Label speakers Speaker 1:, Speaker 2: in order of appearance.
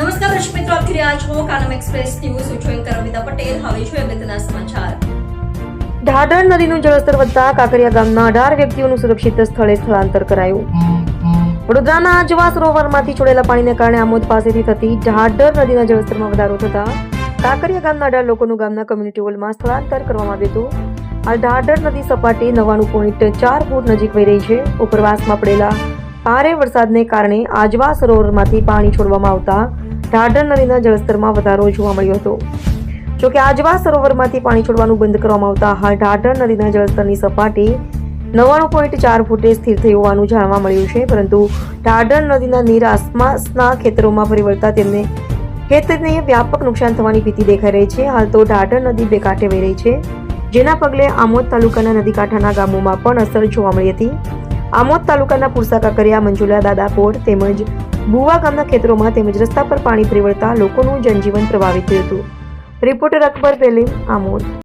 Speaker 1: નમસ્કાર દર્શક મિત્રો, આપ જોઈ રહ્યા છો કાનમ એક્સપ્રેસ ન્યૂઝ હું છું એન્કર અમિતા પટેલ. હવે છું અગત્યના સમાચાર.
Speaker 2: ઢાઢર નદીનું જળસ્તર વધતા કાંકરિયા ગામના અઢાર વ્યક્તિઓનું સુરક્ષિત સ્થળે સ્થળાંતર કરાયું. વડોદરાના આજવા સરોવરમાંથી છોડેલા પાણીને કારણે આમોદ પાસેથી થતી ઢાઢર નદીના જળસ્તરમાં વધારો થતા કાંકરિયા ગામના અઢાર લોકોનું ગામના કમ્યુનિટી હોલમાં સ્થળાંતર કરવામાં આવ્યું હતું. હાલ ઢાઢર નદી સપાટી નવ્વાણું પોઈન્ટ ચાર ફૂટ નજીક વહી રહી છે. ઉપરવાસમાં પડેલા ભારે વરસાદને કારણે આજવા સરોવરમાંથી પાણી છોડવામાં આવતા ઢાઢર નદીના જળસ્તરમાં વધારો જોવા મળ્યો હતો. જોકે આજવા સરોવરમાંથી પાણી છોડવાનું બંધ કરવામાં આવતા હાલ ઢાઢર નદીના જળસ્તરની સપાટી નવ્વાણું પોઈન્ટ ચાર ફૂટે સ્થિર થઈ હોવાનું જાણવા મળ્યું છે, પરંતુ ઢાઢર નદીના નીર આસપાસના ખેતરોમાં પરિવર્તા તેમને ખેતરને વ્યાપક નુકસાન થવાની ભીતિ દેખાઈ રહી છે. હાલ તો ઢાઢર નદી બે કાંઠે વહી રહી છે, જેના પગલે આમોદ તાલુકાના નદી કાંઠાના ગામોમાં પણ અસર જોવા મળી હતી. આમોદ તાલુકાના પુરસા કાકરિયા મંજુલા દાદાપોર તેમજ બુવા ગામના ખેતરોમાં તેમજ રસ્તા પર પાણી ફરી લોકોનું જનજીવન પ્રભાવિત થયું હતું. રિપોર્ટર અકબર પેલીમ આમોદ.